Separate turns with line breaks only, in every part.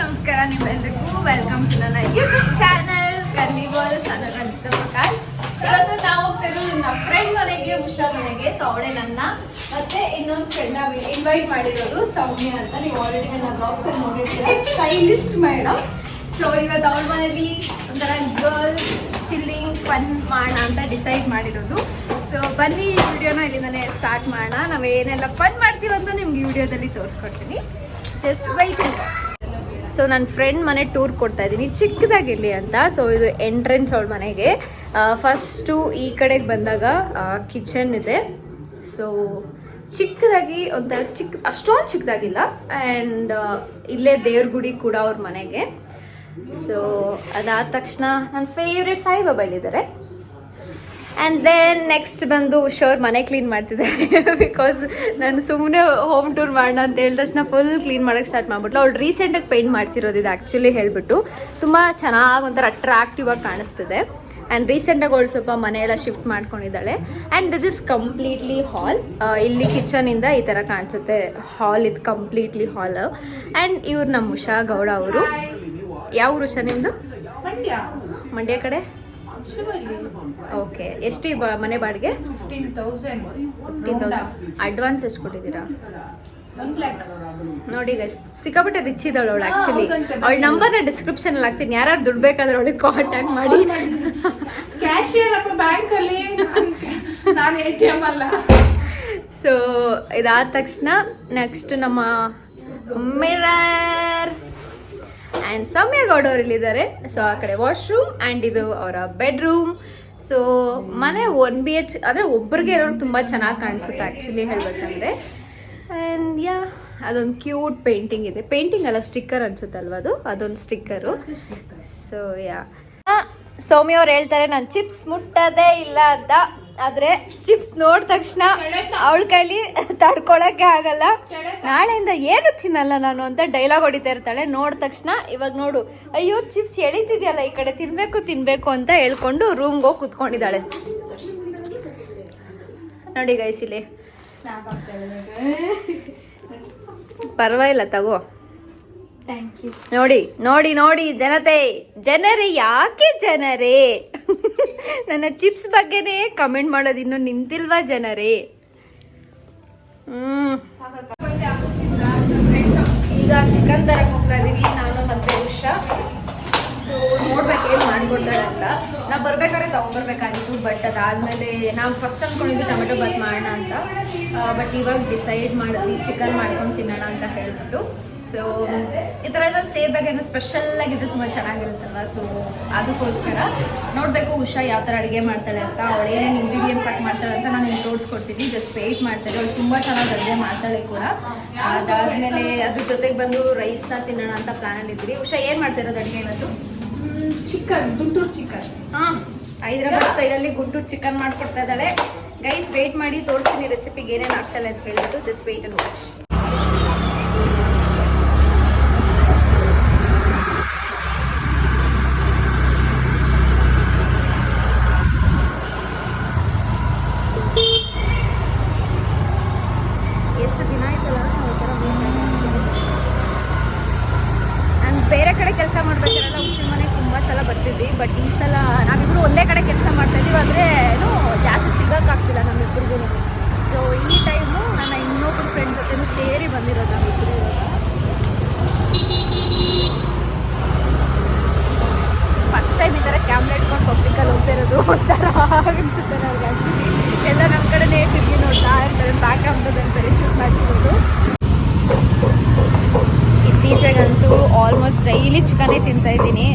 ನಮಸ್ಕಾರ ನಿಮ್ಮೆಲ್ರಿಗೂ welcome to ನನ್ನ ಯೂಟ್ಯೂಬ್ ಚಾನಲ್ ಕರ್ಲಿ ಬಾಲ್ಸ್ ನಾನು ರಚಿತ ಪ್ರಕಾಶ್. ಇವತ್ತು ನಾವು ಹೋಗ್ತಾ ನನ್ನ ಫ್ರೆಂಡ್ ಮನೆಗೆ, ಉಷಾ ಮನೆಗೆ ಸೊ ಅವಳೆ ನನ್ನ. ಮತ್ತೆ ಇನ್ನೊಂದು ಫ್ರೆಂಡ್ ಇನ್ವೈಟ್ ಮಾಡಿರೋದು ಸೌಮ್ಯ ಅಂತ. ನೀವು ಆಲ್ರೆಡಿ ನನ್ನ ಬ್ಲಾಗ್ಸ್ ಅಲ್ಲಿ ನೋಡಿರ್ತೀರ. ಸ್ಟೈಲಿಸ್ಟ್ ಮೇಡಮ್ ಸೊ ಇವತ್ತು ಅವಳ ಮನೇಲಿ ಒಂಥರ ಗರ್ಲ್ಸ್ ಚಿಲ್ಲಿಂಗ್ ಫನ್ ಮಾಡೋಣ ಅಂತ ಡಿಸೈಡ್ ಮಾಡಿರೋದು. ಸೊ ಬನ್ನಿ ಈ ವಿಡಿಯೋನ ಇಲ್ಲಿಂದನೇ ಸ್ಟಾರ್ಟ್ ಮಾಡೋಣ. ನಾವು ಏನೆಲ್ಲ ಫನ್ ಮಾಡ್ತೀವಂತ ನಿಮ್ಗೆ ಈ ವಿಡಿಯೋದಲ್ಲಿ ತೋರಿಸ್ಕೊಡ್ತೀನಿ. Just wait and watch so ನನ್ನ ಫ್ರೆಂಡ್ ಮನೆ ಟೂರ್ ಕೊಡ್ತಾ ಇದ್ದೀನಿ. ಚಿಕ್ಕದಾಗಿರಲಿ ಅಂತ. ಸೊ ಇದು ಎಂಟ್ರೆನ್ಸ್ ಅವಳ ಮನೆಗೆ. ಫಸ್ಟು ಈ ಕಡೆಗೆ ಬಂದಾಗ ಕಿಚನ್ ಇದೆ. ಸೊ ಚಿಕ್ಕದಾಗಿ ಒಂಥರ ಚಿಕ್ಕ ಅಷ್ಟೊಂದು ಚಿಕ್ಕದಾಗಿಲ್ಲ. ಆ್ಯಂಡ್ ಇಲ್ಲೇ ದೇವ್ರ ಗುಡಿ ಕೂಡ ಅವ್ರ ಮನೆಗೆ. ಸೊ ಅದಾದ ತಕ್ಷಣ ನನ್ನ ಫೇವ್ರೆಟ್ ಸಾಯಿಬಾಬಾ ಇಲ್ಲಿದ್ದಾರೆ ಆ್ಯಂಡ್ ದೆನ್ ನೆಕ್ಸ್ಟ್ ಬಂದು ಶೋರ್ ಮನೆ ಕ್ಲೀನ್ ಮಾಡ್ತಿದ್ದಾರೆ. ಬಿಕಾಸ್ ನಾನು ಸುಮ್ಮನೆ ಹೋಮ್ ಟೂರ್ ಮಾಡೋಣ ಅಂತ ಹೇಳಿದ ತಕ್ಷಣ ಫುಲ್ ಕ್ಲೀನ್ ಮಾಡೋಕ್ಕೆ ಸ್ಟಾರ್ಟ್ ಮಾಡಿಬಿಟ್ಲು. ಅವ್ಳು ರೀಸೆಂಟಾಗಿ ಪೇಂಟ್ ಮಾಡ್ಸಿರೋದು ಇದು ಆ್ಯಕ್ಚುಲಿ ಹೇಳಿಬಿಟ್ಟು. ತುಂಬ ಚೆನ್ನಾಗಿ ಒಂಥರ ಅಟ್ರಾಕ್ಟಿವ್ ಆಗಿ ಕಾಣಿಸ್ತಿದೆ. ಆ್ಯಂಡ್ ರೀಸೆಂಟಾಗಿ ಅವಳು ಸ್ವಲ್ಪ ಮನೆಯೆಲ್ಲ shift ಮಾಡ್ಕೊಂಡಿದ್ದಾಳೆ. And this is completely hall ಇಲ್ಲಿ ಕಿಚನಿಂದ ಈ ಥರ ಕಾಣಿಸುತ್ತೆ ಹಾಲ್ ಇದು ಕಂಪ್ಲೀಟ್ಲಿ ಹಾಲ್ ಆ್ಯಂಡ್ ಇವ್ರು ನಮ್ಮ ಉಷಾ ಗೌಡ ಅವರು. ಯಾವ ಊರು ಉಷಾ ನಿಮ್ಮದು
ಮಂಡ್ಯ
ಕಡೆ? ಓಕೆ ಎಷ್ಟು ಈ ಬ- ಮನೆ ಬಾಡಿಗೆ?
Fifteen thousand
fifteen thousand advance ಎಷ್ಟು ಕೊಟ್ಟಿದ್ದೀರಾ?
ಲ್ಯಾಕ್
ನೋಡಿ ಗೈಸ್ ಸಿಕ್ಕಾಪಟ್ಟೆ ರಿಚ್ ಇದ್ದಾಳೆ ಅವಳು ಆಕ್ಚುಲಿ
ಹೌದಂತೆ,
ಅವಳ ನಂಬರ್ನ ಡಿಸ್ಕ್ರಿಪ್ಷನ್ ಅಲ್ಲಿ ಹಾಕ್ತೀನಿ. ಯಾರು ದುಡ್ಡು ಬೇಕಾದ್ರೆ ಅವಳಿಗೆ ಕಾಂಟ್ಯಾಕ್ಟ್ ಮಾಡಿ.
ಕ್ಯಾಶಿಯರ್ ಅಪ್ಪ ಬ್ಯಾಂಕ್ ಅಲ್ಲಿ. ನಾನು ಎ ಟಿ ಎಂ ಅಲ್ಲ.
ಸೊ ಇದಾದ ತಕ್ಷಣ ನೆಕ್ಸ್ಟ್ ನಮ್ಮ ಮಿರರ್ ಆ್ಯಂಡ್ ಸೌಮ್ಯ ಗೌಡ ಇಲ್ಲಿದ್ದಾರೆ. ಸೊ ಆ ಕಡೆ ವಾಶ್ರೂಮ್ ಆ್ಯಂಡ್ ಇದು ಅವರ ಬೆಡ್ರೂಮ್ ಸೊ ಮನೆ ಒನ್ ಬಿ ಎಚ್ ಅಂದರೆ ಒಬ್ರಿಗೆ ಇರೋರು ತುಂಬ ಚೆನ್ನಾಗಿ ಕಾಣಿಸುತ್ತೆ ಆ್ಯಕ್ಚುಲಿ ಹೇಳ್ಬೇಕಂದ್ರೆ. ಆ್ಯಂಡ್ ಯಾ ಅದೊಂದು ಕ್ಯೂಟ್ ಪೇಂಟಿಂಗ್ ಇದೆ. ಪೇಂಟಿಂಗ್ ಅಲ್ಲ ಸ್ಟಿಕ್ಕರ್ ಅನ್ಸುತ್ತಲ್ವ ಅದು? ಅದೊಂದು ಸ್ಟಿಕ್ಕರು ಸೊ ಯಾ ಸೌಮ್ಯ ಅವ್ರು ಹೇಳ್ತಾರೆ, ನಾನು ಚಿಪ್ಸ್ ಮುಟ್ಟದೇ ಇಲ್ಲ ಅಂತ. ಆದ್ರೆ ಚಿಪ್ಸ್ ನೋಡಿದ ತಕ್ಷಣ ಅವಳ ಕೈಲಿ ತಡ್ಕೊಳಕ್ಕೆ ಆಗಲ್ಲ. ನಾಳೆಯಿಂದ ಏನು ತಿನ್ನಲ್ಲ ನಾನು ಅಂತ ಡೈಲಾಗ್ ಹೊಡಿತಾ ಇರ್ತಾಳೆ. ನೋಡಿದ ತಕ್ಷಣ ಇವಾಗ ನೋಡು. ಅಯ್ಯೋ ಚಿಪ್ಸ್ ಎಳಿತಿದ್ಯಲ್ಲ ಈ ಕಡೆ. ತಿನ್ಬೇಕು ತಿನ್ಬೇಕು ಅಂತ ಹೇಳ್ಕೊಂಡು ರೂಮ್ಗೆ ಹೋಗಿ ಕುತ್ಕೊಂಡಿದ್ದಾಳೆ. ನೋಡಿ
ಗೈಸಿಲಿ
ಪರವಾಗಿಲ್ಲ ತಗೋ. ನೋಡಿ ನೋಡಿ ನೋಡಿ, ಜನತೆ, ಜನರೇ, ಯಾಕೆ ಜನರೇ? ನನ್ನ ಚಿಪ್ಸ್ ಬಗ್ಗೆನೇ ಕಮೆಂಟ್ ಮಾಡೋದು ಇನ್ನು ನಿಂತಿಲ್ವಾ ಜನರೇ? ಹ್ಮ್. ಈಗ ಚಿಕನ್ ತರಕ್ ಹೋಗ್ತಾ ಇದೀವಿ. ನಾನು ಮತ್ತೆ ಉಷಾ. ನೋಡ್ಬೇಕೇನ್ ನೋಡ್ಬೇಕು ಏನು ಅಂತ. ನಾ ಬರ್ಬೇಕಾದ್ರೆ ತಗೊಂಡ್ಬರ್ಬೇಕಾಗಿತ್ತು ಬಟ್ ಅದಾದ್ಮೇಲೆ ನಾವು ಫಸ್ಟ್ ಅನ್ಕೊಂಡಿದ್ವಿ ಟೊಮೆಟೊ ಬಾತ್ ಮಾಡೋಣ ಅಂತ. ಬಟ್ ಇವಾಗ ಡಿಸೈಡ್ ಮಾಡಿದ್ವಿ, ಚಿಕನ್ ಮಾಡ್ಕೊಂಡು ತಿನ್ನೋಣ ಅಂತ ಹೇಳ್ಬಿಟ್ಟು. ಸೊ ಈ ಥರ ಎಲ್ಲ ಸೇರಿದಾಗ ಏನೋ ಸ್ಪೆಷಲ್ ಆಗಿದ್ರೆ ತುಂಬ ಚೆನ್ನಾಗಿರುತ್ತಲ್ಲ ಸೊ ಅದಕ್ಕೋಸ್ಕರ ನೋಡಬೇಕು ಉಷಾ ಯಾವ ಥರ ಅಡುಗೆ ಮಾಡ್ತಾಳೆ ಅಂತ. ಅವಳು ಏನೇನು ಇಂಗ್ರೀಡಿಯೆಂಟ್ಸ್ ಹಾಕಿ ಮಾಡ್ತಾಳೆ ಅಂತ ನಾನು ನಿಮ್ಗೆ ತೋರಿಸ್ಕೊಡ್ತೀನಿ ಜಸ್ಟ್ ವೇಟ್ ಮಾಡ್ತಾಳೆ ಅವಳು ತುಂಬ ಚೆನ್ನಾಗಿ ಅಡುಗೆ ಮಾಡ್ತಾಳೆ ಕೂಡ. ಅದಾದಮೇಲೆ ಅದ್ರ ಜೊತೆಗೆ ಬಂದು ರೈಸ್ನ ತಿನ್ನೋಣ ಅಂತ ಪ್ಲಾನ್ ಇದ್ವಿ ಉಷಾ ಏನು ಮಾಡ್ತಿರೋದು ಅಡುಗೆ ಇವತ್ತು?
ಚಿಕನ್ ಗುಂಟೂರು ಚಿಕನ್
ಹಾಂ ಹೈದ್ರಾಬಾದ್ ಸ್ಟೈಲಲ್ಲಿ ಗುಂಟೂರು ಚಿಕನ್ ಮಾಡಿಕೊಡ್ತಾ ಇದ್ದಾಳೆ. ಗೈಸ್ ವೆಯ್ಟ್ ಮಾಡಿ ತೋರಿಸ್ತೀನಿ ರೆಸಿಪಿಗೆ ಏನೇನು ಆಗ್ತಾಳೆ ಅಂತ ಹೇಳಿದ್ರು ಜಸ್ಟ್ ವೇಟ್ ಅಂಡ್ ವಾಚ್ ಎಷ್ಟು ದಿನ ಆಯ್ತಲ್ಲ ನಾವು ಈ ಥರ ನಾನು ಬೇರೆ ಕಡೆ ಕೆಲಸ ಮಾಡ್ಬೇಕಾರೆಲ್ಲ ಉಸಿನ ಮನೆಗೆ ತುಂಬ ಸಲ ಬರ್ತಿದ್ವಿ ಬಟ್ ಈ ಸಲ ನಾವಿಬ್ರು ಒಂದೇ ಕಡೆ ಕೆಲಸ ಮಾಡ್ತಾ ಇದೀವಿ ಆದರೆ ಏನು ಜಾಸ್ತಿ ಸಿಗೋಕ್ಕಾಗ್ತಿಲ್ಲ ನಮ್ಮಿಬ್ರಿಗೂ ಸೊ ಈ ಟೈಮು ನನ್ನ ಇನ್ನೊಬ್ಬರು ಫ್ರೆಂಡ್ ಜೊತೆ ಸೇರಿ ಬಂದಿರೋದು ನಾವಿಬ್ರು ಫಸ್ಟ್ ಟೈಮ್ ಈ ಥರ ಕ್ಯಾಮ್ರಾ ಇಟ್ಕೊಂಡು ಪಬ್ಲಿಕಲ್ಲಿ ಹೋಗ್ತಾ ಇರೋದು ಒಂಥರ ಅನಿಸುತ್ತೆ ನನಗೆ ಆ್ಯಕ್ಚುಲಿ ಎಲ್ಲ ನಮ್ಮ ಕಡೆನೇ ತಿರುಗಿ ಬ್ಯಾಕ್ ಕ್ಯಾಮ್ರದಲ್ಲಿ ಅಂತಾರೆ ಶೂಟ್ ಮಾಡ್ಬೋದು ಇತ್ತೀಚೆಗಂತೂ ಆಲ್ಮೋಸ್ಟ್ ಡೈಲಿ ಚಿಕನೇ ತಿಂತಾ ಇದ್ದೀನಿ.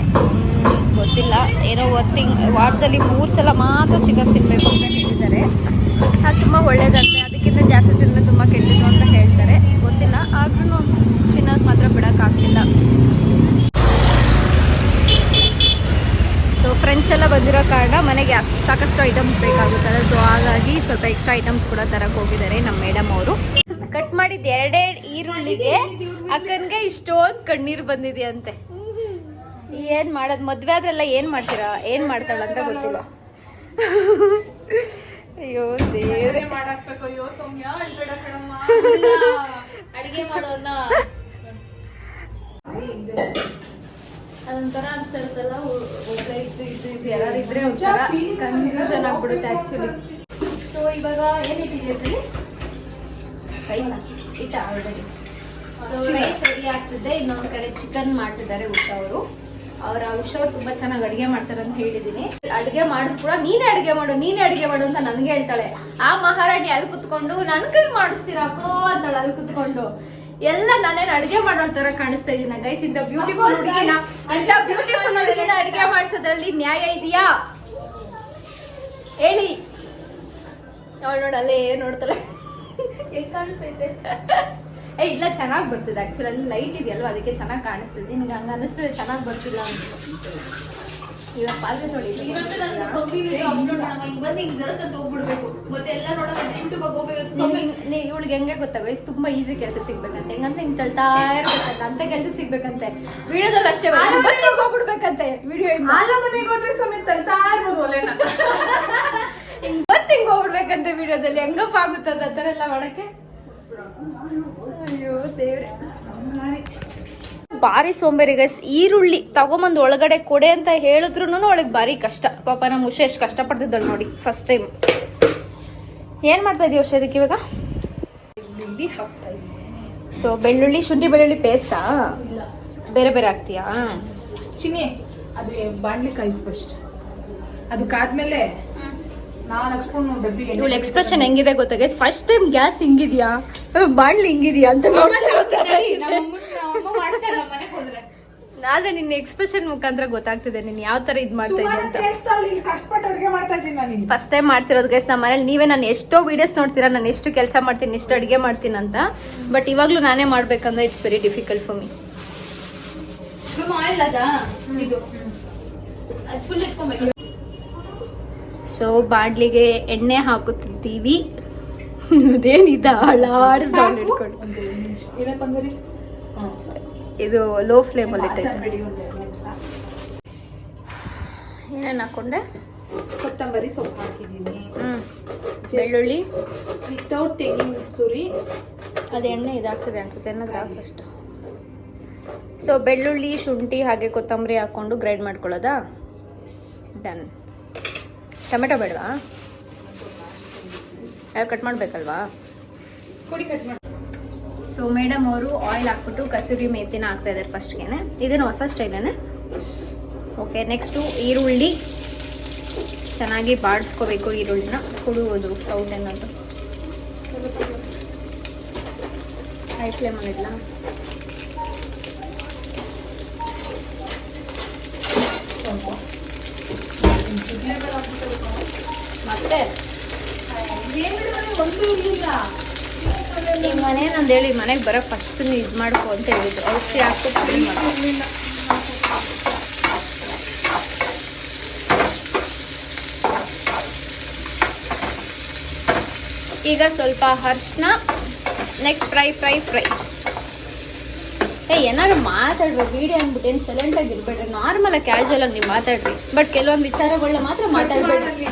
ಗೊತ್ತಿಲ್ಲ. ಏನೋ ತಿಂಗ್, ವಾರದಲ್ಲಿ ಮೂರು ಸಲ ಮಾತ್ರ ಚಿಕನ್ ತಿನ್ನಬೇಕು ಅಂತ ಹೇಳಿದ್ದಾರೆ ಅದು ತುಂಬ ಒಳ್ಳೇದಂತೆ. ಅದಕ್ಕಿಂತ ಜಾಸ್ತಿ ತಿಂದರೆ ತುಂಬ ಕೆಟ್ಟಿದ್ದು ಅಂತ ಹೇಳ್ತಾರೆ. ಗೊತ್ತಿಲ್ಲ. ಆದ್ರೂ ತಿನ್ನೋದು ಮಾತ್ರ ಬಿಡೋಕ್ಕಾಗ್ತಿಲ್ಲ ಫ್ರೆಂಡ್ಸ್ ಎಲ್ಲ ಬಂದಿರೋ ಕಾರಣ ಮನೆಗೆ ಅಷ್ಟು ಸಾಕಷ್ಟು ಐಟಮ್ಸ್ ಬೇಕಾಗುತ್ತಲ್ಲ ಸೊ ಹಾಗಾಗಿ ಸ್ವಲ್ಪ ಎಕ್ಸ್ಟ್ರಾ ಐಟಮ್ಸ್ ಕೂಡ ತರಕ್ಕೆ ಹೋಗಿದ್ದಾರೆ ನಮ್ಮ ಮೇಡಮ್ ಅವರು. ಕಟ್ ಮಾಡಿದ ಎರಡೆರಡು ಈರುಳ್ಳಿಗೆ ಅಕ್ಕನ್ಗೆ ಇಷ್ಟೊಂದು ಕಣ್ಣೀರು ಬಂದಿದೆಯಂತೆ. ಏನ್ ಮಾಡೋದು? ಮದ್ವೆ ಆದ್ರೆಲ್ಲ ಏನ್ ಮಾಡ್ತೀರಾ? ಏನ್ ಮಾಡ್ತಾಳಂತ ಗೊತ್ತಿಲ್ಲ. ಅಯ್ಯೋ ದೇವ್ರೆ. ಅಡಿಗೆ ಮಾಡೋನ್ನ ಅದೊಂಥರ ಅನ್ಸ್ತಾ ಇರುತ್ತಲ್ಲ ಒಬ್ಬ ಇದು ಇದು ಇದು ಯಾರು ಇದ್ರೆ ಒಂಥರ ಕನ್ಫ್ಯೂಷನ್ ಆಗ್ಬಿಡುತ್ತೆ ಆಕ್ಚುಲಿ ಸೊ ಇವಾಗ ಏನಿಟ್ಟಿದ್ದೀರಿ ರೈಸ್ ಇಟ್ಟ ಆಲ್ರೆಡಿ ಸೊ ರೈಸ್ ರೆಡಿ ಆಗ್ತಿದೆ ಇನ್ನೊಂದ್ ಕಡೆ ಚಿಕನ್ ಮಾಡ್ತಿದ್ದಾರೆ ಉಷ ಅವರು. ಅವರ ಉಷ ಅವ್ರು ತುಂಬಾ ಚೆನ್ನಾಗಿ ಅಡಿಗೆ ಮಾಡ್ತಾರೆ ಅಂತ ಹೇಳಿದೀನಿ ಅಡಿಗೆ ಮಾಡು ಕೂಡ ನೀನೇ ಅಡಿಗೆ ಮಾಡು ನೀನೇ ಅಡಿಗೆ ಮಾಡು ಅಂತ ನನ್ಗೆ ಹೇಳ್ತಾಳೆ. ಆ ಮಹಾರಾಣಿ ಅಲ್ಲಿ ಕುತ್ಕೊಂಡು ನನ್ ಕೈ? ಮಾಡಿಸ್ತೀರಾಕೋ ಅಂತಾಳೆ ಅಲ್ಲಿ ಕುತ್ಕೊಂಡು. ಎಲ್ಲ ನಾನೇನು ಅಡಿಗೆ ಮಾಡೋ ತರ ಕಾಣಿಸ್ತಾ ಇದೀನ. ಗೈಸ್ ಇಂತ ಬ್ಯೂಟಿಫುಲ್ ಹುಡುಗಿನ ಇಂತ ಬ್ಯೂಟಿಫುಲ್ ಹುಡುಗಿನ ಅಡಿಗೆ ಮಾಡಿಸೋದ್ರಲ್ಲಿ ನ್ಯಾಯ ಇದೆಯಾ? ಹೇಳಿ. ನೋಡ್ ನೋಡಲ್ಲೇ ನೋಡ್ತಾರೆ? ಏ ಇಲ್ಲ ಚೆನ್ನಾಗಿ ಬರ್ತಿದೆ. ಆಕ್ಚುಲಿ ಅಲ್ಲಿ ಲೈಟ್ ಇದೆಯಲ್ವ? ಅದಕ್ಕೆ ಚೆನ್ನಾಗಿ ಕಾಣಿಸ್ತಿದೆ. ನಿಮ್ಗೆ ಹಂಗ ಅನಿಸ್ತದೆ ಚೆನ್ನಾಗಿ ಬರ್ತಿಲ್ಲ ಅಂತ. ಇವಾಗ ಪಾಲ್ಗೆ ನೋಡಿ.
ಇವತ್ತು ನನ್ನ ಕಮ್ಮಿ video upload ಮಾಡೋಣ. ಹಿಂಗ್ ಬಂದು ಹಿಂಗ್ ಅಂತ ಹೋಗ್ಬಿಡ್ಬೇಕು. ಮತ್ತೆ ಎಲ್ಲ ನೋಡೋಕೆ ಆಗ್ ಹೋಗ್ಬೇಕು.
ಇವಳಿಗೆ ಹೆಂಗೆ ಗೊತ್ತಾಗೋ? ಇಷ್ಟು ತುಂಬಾ ಈಸಿ ಕೆಲಸ ಸಿಗ್ಬೇಕಂತೆ. ಹೆಂಗಂತ ಹಿಂಗ್ ತಳ್ತಾ ಇರ್ಬೇಕಂತ. ಅಂತ ಕೆಲಸ ಸಿಗ್ಬೇಕಂತೆ. ವಿಡಿಯೋದಲ್ಲಿ ಅಷ್ಟೇ ಬಂದು ಹೋಗ್ಬಿಡ್ಬೇಕಂತೆ. ವಿಡಿಯೋ
ಆಲ ಮನೆಗೆ ಹೋದ್ರೆ ಸಮೇತ ತಳ್ತಾ ಇರ್ಬೋದು ಒಲೆನ.
ಹಿಂಗ್ ಬಂದ್ ಹಿಂಗ್ ಹೋಗ್ಬಿಡ್ಬೇಕಂತೆ ವಿಡಿಯೋದಲ್ಲಿ ಹೆಂಗಪ್ಪ ಆಗುತ್ತದ ಆ ಥರ ಎಲ್ಲ ಮಾಡಕ್ಕೆ? ಅಯ್ಯೋ ದೇವ್ರೆ. ಭಾರಿ ಸೋಂಬೇರಿ ಗೈಸ್ ಈರುಳ್ಳಿ ತಗೊಂಬಂದು ಒಳಗಡೆ ಕೊಡೆ ಅಂತ ಹೇಳಿದ್ರು ಅವಳಿಗೆ ಭಾರಿ ಕಷ್ಟ. ಪಾಪ ನಮ್ಮ ಉಷೆ ಎಷ್ಟು ಕಷ್ಟಪಡ್ತಿದ್ದಳು ನೋಡಿ ಫಸ್ಟ್ ಟೈಮ್ ಏನ್ ಮಾಡ್ತಾ ಇದೀವಿ ಉಷೆ ಅದಕ್ಕೆ ಇವಾಗ. ಸೊ ಬೆಳ್ಳುಳ್ಳಿ ಶುಂಠಿ ಬೆಳ್ಳುಳ್ಳಿ ಪೇಸ್ಟಾ. ಬೇರೆ ಬೇರೆ ಹಾಕ್ತೀಯಾ?
ಚಿನ್ನಿ ಅದು ಬಾಣ್ಲಿ ಕಾಯಿಸ್ ಫಸ್ಟ್ ಅದಕ್ಕಾದ್ಮೇಲೆ ಎಣ್ಣೆ
ಎಕ್ಸ್ಪ್ರೆಷನ್ ಹೆಂಗಿದೆ ಗೊತ್ತಾಗ ಫಸ್ಟ್ ಟೈಮ್ ಗ್ಯಾಸ್ ಹಿಂಗಿದ್ಯಾ? ಬಾಂಡ್ಲಿ ಹಿಂಗಿದ್ಯಾ ಅಂತ ಅದೇ ನಿನ್ನ ಎಕ್ಸ್ಪ್ರೆಷನ್ ಮುಖಾಂತರ ಗೊತ್ತಾಗ್ತಿದೆ ನೀನ್ ಯಾವ ತರ ಇದ್ ಮಾಡ್ತಾ ಇದೀಯ
ಸುಮಾರು
ಅಂತ.
ಟೇಸ್ಟ್ ಇಲ್ಲಿ ಕಷ್ಟಪಟ್ಟು ಅಡುಗೆ ಮಾಡ್ತಾ ಇದ್ದೀನಿ ನಾನು ಇಲ್ಲಿ.
ಫಸ್ಟ್ ಟೈಮ್ ಮಾಡ್ತಿರೋದು ಗೈಸ್ ನಮ್ಮ ಮನೇಲಿ ನೀವೇ ನಾನು ಎಷ್ಟೋ ವಿಡಿಯೋಸ್ ನೋಡ್ತೀರಾ ನಾನು ಎಷ್ಟು ಕೆಲಸ ಮಾಡ್ತೀನಿ ಎಷ್ಟು ಅಡುಗೆ ಮಾಡ್ತೀನಿ ಅಂತ. ಬಟ್ ಇವಾಗ್ಲೂ ನಾನೇ ಮಾಡ್ಬೇಕಂದ್ರೆ it's very difficult for me so ಬಾಡ್ಲಿಗೆ ಎಣ್ಣೆ ಹಾಕುತ್ತಿದ್ದೀವಿ. ಅದೇನಿದ
ನಿಮಿಷ. ಏನಪ್ಪ ಅಂದ್ರೆ.
ಇದು ಲೋ ಫ್ಲೇಮಲ್ಲಿ ಇಟ್ಟೈತೆ. ಏನೇನು ಹಾಕೊಂಡೆ?
ಕೊತ್ತಂಬರಿ ಸೊಪ್ಪು ಹಾಕಿದ್ದೀನಿ.
ಹ್ಞೂ ಬೆಳ್ಳುಳ್ಳಿ.
ವಿತೌಟ್ ತೆಂಗಿನ ತುರಿ
ಅದು ಎಣ್ಣೆ ಇದಾಗ್ತದೆ ಅನ್ಸುತ್ತೆ ಏನಾದ್ರೂ ಹಾಕು ಫಸ್ಟ್ ಸೊ ಬೆಳ್ಳುಳ್ಳಿ ಶುಂಠಿ ಹಾಗೆ ಕೊತ್ತಂಬರಿ ಹಾಕ್ಕೊಂಡು ಗ್ರೈಂಡ್ ಮಾಡ್ಕೊಳ್ಳೋದಾ? ಡನ್ ಟೊಮೆಟೊ ಬೇಡವಾ? ಕಟ್ ಮಾಡಬೇಕಲ್ವಾ?
ಕೂಡಿ ಕಟ್ ಮಾಡಿ
ಸೊ ಮೇಡಮ್ ಅವರು ಆಯಿಲ್ ಹಾಕ್ಬಿಟ್ಟು ಕಸೂರಿ ಮೇಥಿನ ಹಾಕ್ತಾ ಇದ್ದಾರೆ ಫಸ್ಟ್ಗೆ ಇದೇನು ಹೊಸ ಸ್ಟೈಲೇನೆ. ಓಕೆ ನೆಕ್ಸ್ಟು ಈರುಳ್ಳಿ. ಚೆನ್ನಾಗಿ ಬಾಡಿಸ್ಕೋಬೇಕು ಈರುಳ್ಳಿನ. ಕುಡುವುದು ಸೌಂಡ್ ಹೆಂಗಂತ ಹೈ ಫ್ಲೇಮಲ್ಲಿ ಇಡ್ಲಾ ಮತ್ತೆ
ಒಂದು ಇಲ್ಲ
ಈಗ ಮನೆ ಹೇಳಿ, ಮನೆಗೆ ಬರೋ ಫಸ್ಟ್ ಇದು ಮಾಡ್ಕೊ ಅಂತ ಹೇಳಿದ್ರು. ಔಷಧಿ ಹಾಕ್ಬಿಟ್ಟು. ಈಗ ಸ್ವಲ್ಪ ಹರ್ಷನ ನೆಕ್ಸ್ಟ್ ಫ್ರೈ ಫ್ರೈ ಫ್ರೈ ಏ, ಏನಾದ್ರು ಮಾತಾಡ್ರಿ ವಿಡಿಯೋ ಅಂದ್ಬಿಟ್ಟು ಏನು ಸೈಲೆಂಟಾಗಿ ಇರ್ಬೇಡ್ರಿ. ನಾರ್ಮಲ್ ಆಗಿ ಕ್ಯಾಶುವಲ್ ಆಗಿ ನೀವು ಮಾತಾಡ್ರಿ. ಬಟ್ ಕೆಲವೊಂದು ವಿಚಾರಗಳನ್ನ ಮಾತ್ರ ಮಾತಾಡ್ಬೇಡ್ರಿ.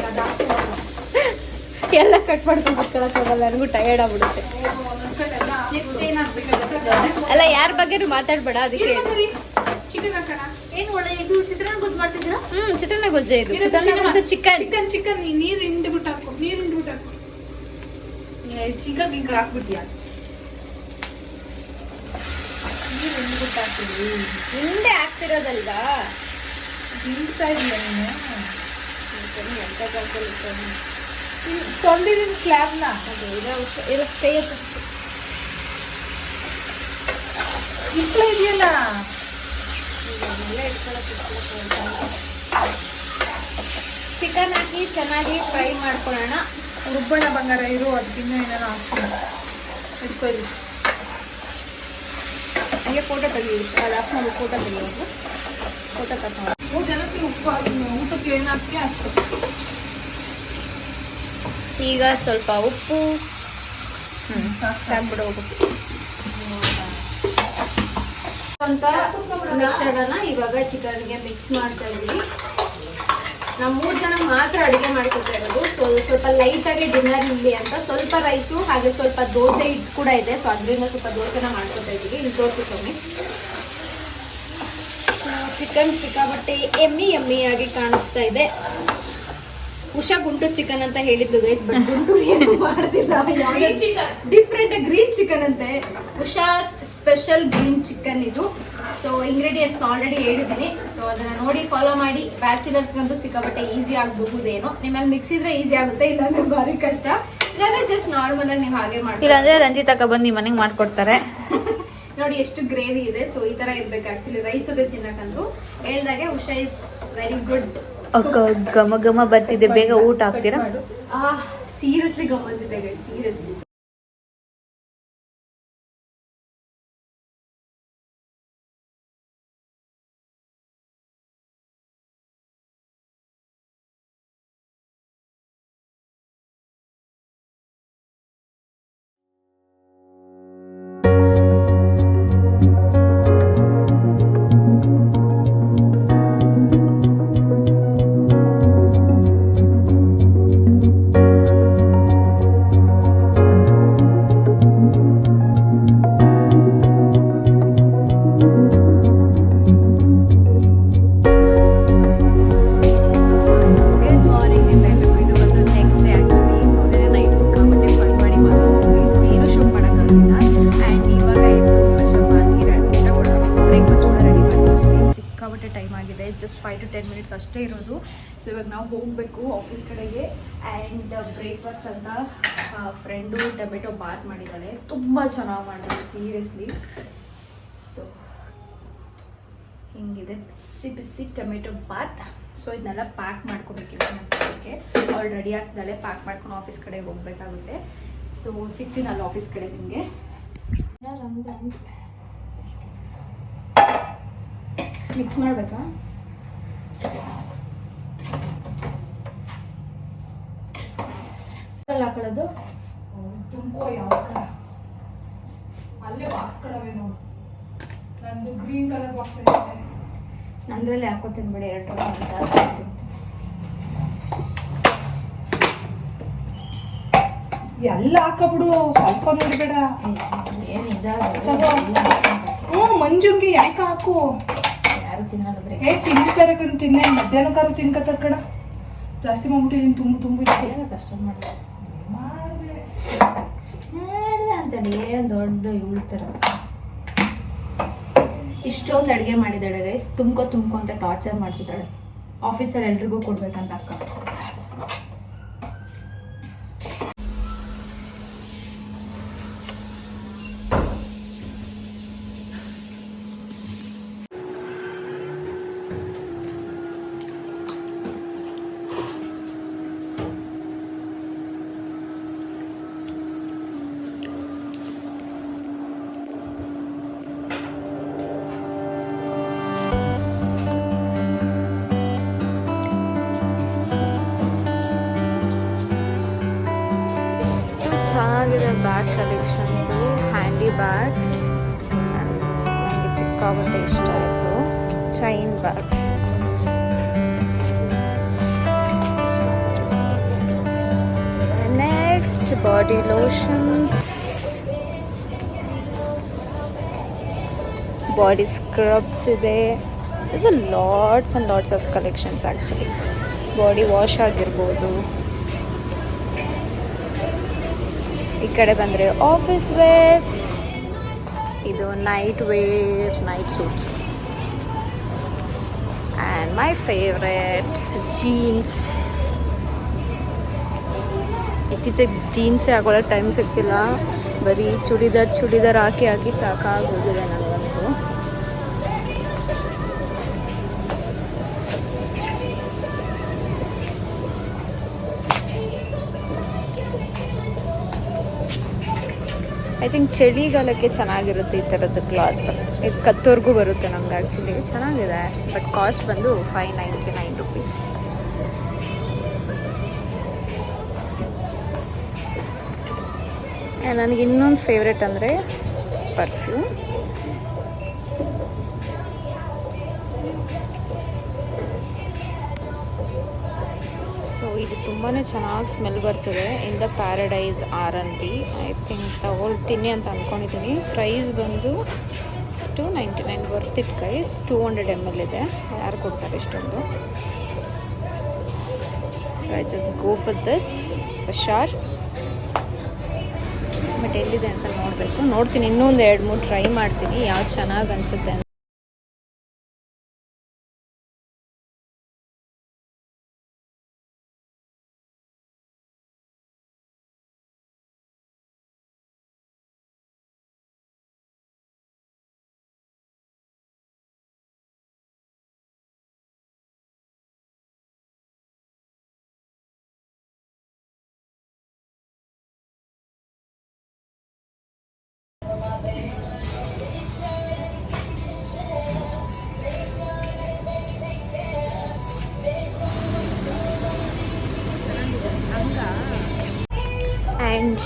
ಎಲ್ಲ ಕಟ್ ಮಾಡ್ಕೊಂಡು ಕುತ್ಕೊಳಕ್ಕಾಗಲ್ಲ ನನಗೂ ಟಯರ್ಡ್ ಆಗ್ಬಿಡುತ್ತೆ. ಅಲ್ಲ ಯಾರ ಬಗ್ಗೆನೂ ಮಾತಾಡ್ಬೇಡ ಅದಕ್ಕೆ. ಹೇಳಿದ್ದು.
ಚಿಕನ್
ಏನ್ ಒಳ್ಳೆ ಇದು ಚಿತ್ರಾನ್ನ ಗೊಜ್ಜು ಮಾಡ್ತಿದ್ದೀರಾ? ಹ್ಮ್ ಚಿತ್ರಾನ್ನ ಗೊಜ್ಜೆ ಇದು. ಚಿತ್ರಾನ್ನ ಗೊಜ್ಜೆ ಚಿಕನ್
ಚಿಕನ್ ಚಿಕನ್ ನೀರ್ ಹಿಂಡ್ಬಿಟ್ಟು ಹಾಕು ನೀರು ಹಿಂಡ್ಬಿಟ್ಟು ಹಾಕು. ಚಿಕನ್ ಹಾಕ್ಬಿಟ್ಟಿಯಾ ನೀರ್ ಹಿಂಡ್ಬಿಟ್ಟು ಹಾಕ್ತೀವಿ
ಹಿಂದೆ ಹಾಕ್ತಿರೋದಲ್ವಾ?
ಹಿಂಡ್ತಾ ಇಲ್ಲ ನೀನು?
ಎಂತ.
ತೊಂದಿದ್ದೀನಿ ಸ್ಲ್ಯಾಬ್ನ
ಅದು ಇರೋ ವಿಷಯ-
ಇಟ್ಲ ಇದೆಯಲ್ಲ
ಚಿಕನ್ ಹಾಕಿ ಚೆನ್ನಾಗಿ ಫ್ರೈ ಮಾಡ್ಕೊಳ್ಳೋಣ.
ರುಬ್ಬಣ ಬಂಗಾರ ಇರು ಅದಕ್ಕಿನ್ನೂ ಏನಾರು ಹಾಕ್ತೀನಿ. ಇಟ್ಕೊಳ್ಳಿ.
ಹಂಗೆ ಫೋಟೋ ತೆಗೀವಿ ಅದು ಹಾಕಿ ನಾವು ಫೋಟೋ ತೆಗಿಯೋದು ಫೋಟೋ ತಗೊಂಡು
ಮೂರು ಜನಕ್ಕೆ ಉಪ್ಪು ಹಾಕಿ ಊಟಕ್ಕೆ ಏನು ಹಾಕಿ
ಈಗ ಸ್ವಲ್ಪ ಉಪ್ಪು. ಹ್ಞೂ ಸಾಕು ಹೋಗು ಅಂತ ಮಿಶ್ರಣನ ಇವಾಗ ಚಿಕನ್ಗೆ ಮಿಕ್ಸ್ ಮಾಡ್ತಾ ಇದ್ದೀವಿ. ನಾವು ಮೂರು ಜನ ಮಾತ್ರ ಅಡುಗೆ ಮಾಡ್ಕೊತಾ ಇರೋದು. ಸೊ, ಸ್ವಲ್ಪ ಲೈಟಾಗಿ ಡಿನ್ನರ್ ಇಲ್ಲಿ ಅಂತ. ಸ್ವಲ್ಪ ರೈಸು ಹಾಗೆ ಸ್ವಲ್ಪ ದೋಸೆ ಹಿಟ್ಟು ಕೂಡ ಇದೆ. ಸೊ ಅದರಿಂದ ಸ್ವಲ್ಪ ದೋಸೆನ ಮಾಡ್ಕೊತಾ ಇದ್ದೀವಿ. ಇಲ್ಲಿ ಸೊ ಚಿಕನ್ ಸಿಕ್ಕಾಬಟ್ಟೆ ಎಮ್ಮಿ ಎಮ್ಮಿ ಆಗಿ ಕಾಣಿಸ್ತಾ ಇದೆ. ಉಷಾ ಗುಂಟೂರ್ ಚಿಕನ್ ಅಂತ ಹೇಳಿದ್ಲು ಗೈಸ್ ಬಟ್ ಗುಂಟೂರ್ ಏನು ಮಾಡೋದಿಲ್ಲ ಡಿಫ್ರೆಂಟ್ ಗ್ರೀನ್ ಚಿಕನ್ ಅಂತೆ. ಉಷಾ ಸ್ಪೆಷಲ್ ಗ್ರೀನ್ ಚಿಕನ್ ಇದು. ಸೊ ಇಂಗ್ರೀಡಿಯೆಂಟ್ಸ್ ಆಲ್ರೆಡಿ ಹೇಳಿದ್ದೀನಿ. ಸೊ ಅದನ್ನ ನೋಡಿ ಫಾಲೋ ಮಾಡಿ. ಬ್ಯಾಚುಲರ್ಸ್ಗಂತೂ ಸಿಕ್ಕಾಬಟ್ಟೆ ಈಸಿ ಆಗಬಹುದೇನೋ ನಿಮ್ಮಲ್ಲಿ ಮಿಕ್ಸ್ ಇದ್ರೆ ಈಸಿ ಆಗುತ್ತೆ ಇಲ್ಲಾಂದ್ರೆ ಭಾರಿ ಕಷ್ಟ. ಇಲ್ಲಾಂದ್ರೆ ಜಸ್ಟ್ ನಾರ್ಮಲ್ ಆಗಿ ನೀವು ಹಾಗೆ ಮಾಡಿ
ಇಲ್ಲಾಂದ್ರೆ ರಂಜಿತ್ ಬಂದು ನಿಮ್ಮ ಮನೆಗೆ ಮಾಡ್ಕೊಡ್ತಾರೆ.
ನೋಡಿ ಎಷ್ಟು ಗ್ರೇವಿ ಇದೆ. ಸೊ ಈ ತರ ಇರ್ಬೇಕು ಆಕ್ಚುಲಿ ರೈಸ್ ಜೊತೆ ತಿನ್ನಕಂದು ಹೇಳ್ದಾಗೆ ಉಷಾ ಇಸ್ ವೆರಿ ಗುಡ್
ಅಕ್ಕ ಘಮ ಘಮ ಬರ್ತಿದೆ ಬೇಗ ಊಟ ಹಾಕ್ತೀರಾ?
ಸೀರಿಯಸ್ಲಿ ಗಮ್ ಬಂದಿದೆ ಸೀರಿಯಸ್ಲಿ ಇರೋದು. ಸೊ ಇವಾಗ ನಾವು ಹೋಗಬೇಕು ಆಫೀಸ್ ಕಡೆಗೆ ಆ್ಯಂಡ್ ಬ್ರೇಕ್ಫಾಸ್ಟ್ ಅಂತ ಫ್ರೆಂಡು ಟೊಮೆಟೊ ಬಾತ್ ಮಾಡಿದ್ದಾಳೆ. ತುಂಬ ಚೆನ್ನಾಗಿ ಮಾಡಿದ್ದಾಳೆ ಸೀರಿಯಸ್ಲಿ ಸೊ ಹಿಂಗಿದೆ ಬಿಸಿ ಬಿಸಿ ಟೊಮೆಟೊ ಬಾತ್. ಸೊ ಇದನ್ನೆಲ್ಲ ಪ್ಯಾಕ್ ಮಾಡ್ಕೋಬೇಕಿತ್ತು ಮನಸ್ಸಿಗೆ ಅವಳು ರೆಡಿ ಆಗ್ತಾಳೆ ಪ್ಯಾಕ್ ಮಾಡ್ಕೊಂಡು ಆಫೀಸ್ ಕಡೆ ಹೋಗ್ಬೇಕಾಗುತ್ತೆ. ಸೊ ಸಿಗ್ತೀನಲ್ಲ ಆಫೀಸ್ ಕಡೆ ನಿಮಗೆ. ಮಿಕ್ಸ್ ಮಾಡಬೇಕಾ? ಹಾಕೊಳ್ಳೋದು?
ತುಂಬ್ಕೋ ಯಾವ ಅಲ್ಲೇ ಬಾಕ್ಸ್ ಕಡವೆ ನೋಡು. ನಂದು ಗ್ರೀನ್ ಕಲರ್ ಬಾಕ್ಸ್ ಇದೆ.
ನಂದ್ರಲ್ಲಿ ಹಾಕೋತೀನಿ ಬಿಡಿ ಎರಡು ಜಾಸ್ತಿ ಹಾಕ್ತೀನಿ
ಎಲ್ಲ ಹಾಕಬಿಡು ಸ್ವಲ್ಪ ನೋಡ್ಬೇಡ
ಏನು ನಿಜ
ತಗೋ. ಹ್ಞೂ ಮಂಜುಂಗೆ ಯಾಕೆ ಹಾಕು?
ಯಾರು ತಿನ್ನಲ್ಲ ಬ್ರೇಕ್
ಏ ತಿನ್ನಿಸ್ತಾರೆ ಕಣ್ ತಿನ್ನೆ. ಮಧ್ಯಾಹ್ನಕ್ಕಾರು ತಿನ್ಕತ್ತಾರ ಕಣ. ಜಾಸ್ತಿ ಮಾಡ್ಬಿಟ್ಟಿದ್ದೀನಿ ತುಂಬ ತುಂಬ
ಕಷ್ಟ ಮಾಡಿದೆ ಅಂತೇಳಿ ಏನು ದೊಡ್ಡ ಉಳ್ತಾರ ಇಷ್ಟೊಂದು ಅಡುಗೆ ಮಾಡಿದ್ದಾಳೆ ಗೈಸ್ ತುಂಬ್ಕೊ ತುಂಬ್ಕೊ ಅಂತ ಟಾರ್ಚರ್ ಮಾಡ್ತಿದ್ದಾಳೆ. ಆಫೀಸಲ್ಲಿ ಎಲ್ರಿಗೂ ಕೊಡ್ಬೇಕಂತ ಅಕ್ಕ.
ಬ್ಯಾಗ್ ಕಲೆಕ್ಷನ್ಸು ಹ್ಯಾಂಡಿ ಬ್ಯಾಗ್ಸ್ ನನಗೆ ಸಿಕ್ಕಾಬಟ್ಟೆ ಇಷ್ಟ ಆಯಿತು chain bags next body lotions body scrubs ಇದೆ is a lots and lots of collections actually body wash ಆಗಿರ್ಬೋದು. ಈ ಕಡೆ ಬಂದರೆ ಆಫೀಸ್ ವೇರ್ ಇದು night wear night suits and my favourite jeans ಇತ್ತೀಚೆಗೆ ಜೀನ್ಸೇ ಹಾಕೊಳ್ಳೋ ಟೈಮ್ ಸಿಗ್ತಿಲ್ಲ. ಬರೀ ಚೂಡಿದಾರ್ ಚೂಡಿದಾರ್ ಹಾಕಿ ಹಾಕಿ ಸಾಕಾಗೋಗಿದೆ ನನಗಂತೂ ಐ ಥಿಂಕ್ ಚಳಿಗಾಲಕ್ಕೆ ಚೆನ್ನಾಗಿರುತ್ತೆ ಈ ಥರದ್ದು ಕ್ಲಾತ್ ಇದು ಕತ್ತೋರ್ಗೂ ಬರುತ್ತೆ ನಮ್ಗೆ ಆ್ಯಕ್ಚುಲಿ ಚೆನ್ನಾಗಿದೆ ಬಟ್ ಕಾಸ್ಟ್ ಬಂದು ಫೈವ್ ನೈಂಟಿ ನೈನ್ ರುಪೀಸ್ ನನಗೆ ಇನ್ನೊಂದು ಫೇವ್ರೆಟ್ ಅಂದರೆ ಪರ್ಫ್ಯೂಮ್ ಸೊ ಇದು ತುಂಬಾ ಚೆನ್ನಾಗಿ ಸ್ಮೆಲ್ ಬರ್ತದೆ in the paradise or an B I think ತಗೊಳ್ತೀನಿ ಅಂತ ಅಂದ್ಕೊಂಡಿದ್ದೀನಿ ಪ್ರೈಸ್ ಬಂದು
two ninety nine worth it guys two hundred M L ಇದೆ. ಯಾರು ಕೊಡ್ತಾರೆ ಇಷ್ಟೊಂದು? So I just go for this Shah but ಎಲ್ಲಿದೆ ಅಂತ ನೋಡಬೇಕು. ನೋಡ್ತೀನಿ. ಇನ್ನೂ ಒಂದು ಎರಡು ಮೂರು ಟ್ರೈ ಮಾಡ್ತೀನಿ. ಯಾವ್ದು ಚೆನ್ನಾಗಿ ಅನಿಸುತ್ತೆ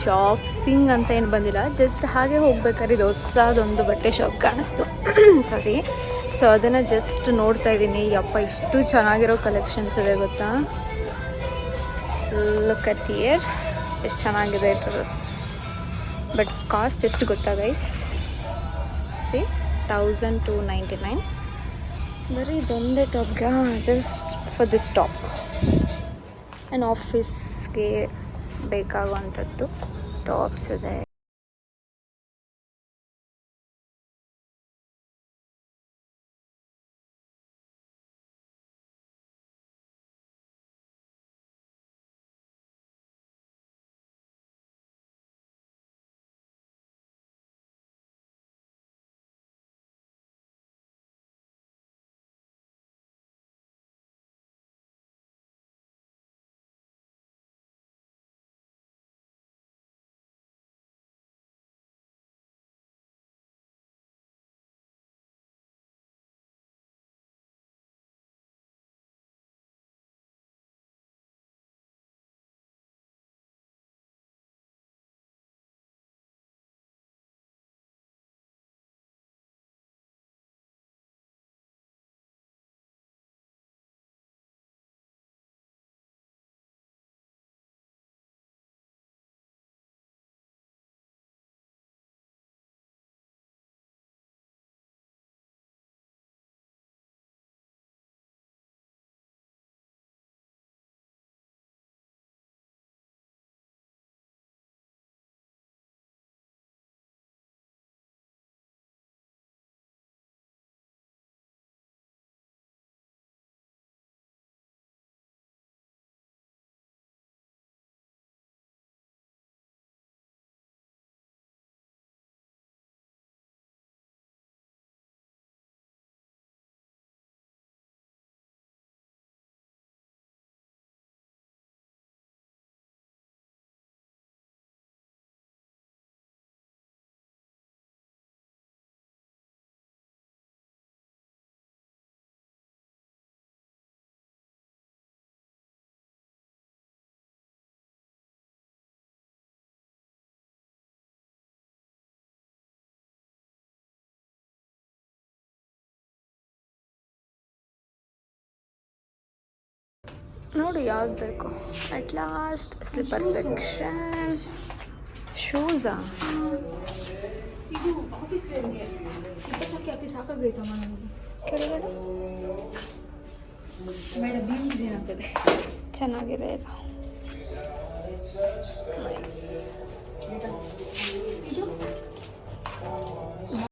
ಶಾಪಿಂಗ್ ಅಂತ ಏನು ಬಂದಿಲ್ಲ. ಜಸ್ಟ್ ಹಾಗೆ ಹೋಗ್ಬೇಕಾದ್ರೆ ಇದು ಹೊಸದೊಂದು ಬಟ್ಟೆ ಶಾಪ್ ಕಾಣಿಸ್ತು. ಸಾರಿ ಸೊ ಅದನ್ನು ಜಸ್ಟ್ ನೋಡ್ತಾ ಇದ್ದೀನಿ. ಯಪ್ಪ, ಇಷ್ಟು ಚೆನ್ನಾಗಿರೋ ಕಲೆಕ್ಷನ್ಸ್ ಇದೆ ಗೊತ್ತಾ? ಲುಕ್ ಅಟ್ ಇಯರ್ ಎಷ್ಟು ಚೆನ್ನಾಗಿದೆ ಡ್ರೆಸ್ ಬಟ್ ಕಾಸ್ಟ್ ಎಷ್ಟು ಗೊತ್ತಾ ಗೈಸ್ ಸಿ ತೌಸಂಡ್ ಟು ನೈಂಟಿ ನೈನ್ ಬರೀ ಇದೊಂದೇ ಟಾಪ್ಗೆ just for this top and ಆಫೀಸ್ಗೆ ಬೇಕಾಗುವಂಥದ್ದು. ಟಾಪ್ಸ್ ಇದೆ. ನೋಡು ಯಾವ್ದು ಬೇಕು? ಅಟ್ ಲಾಸ್ಟ್ ಸ್ಲಿಪ್ಪರ್ ಸೆಕ್ಷನ್ ಶೂಸಾ
ಇದು ಆಫೀಸ್ ವೇರ್ಗೆ ಇಪ್ಪತ್ತಕ್ಕೆ ಹಾಕಿ ಸಾಕಾಗೈತಮ್ಮ ನನಗೆ
ಕೆಳಗಡೆ?
ಬೇಡ ಬೀಮ್ಸ್ ಏನಾಗ್ತದೆ?
ಚೆನ್ನಾಗಿದೆ ಇದು.
ಇದು?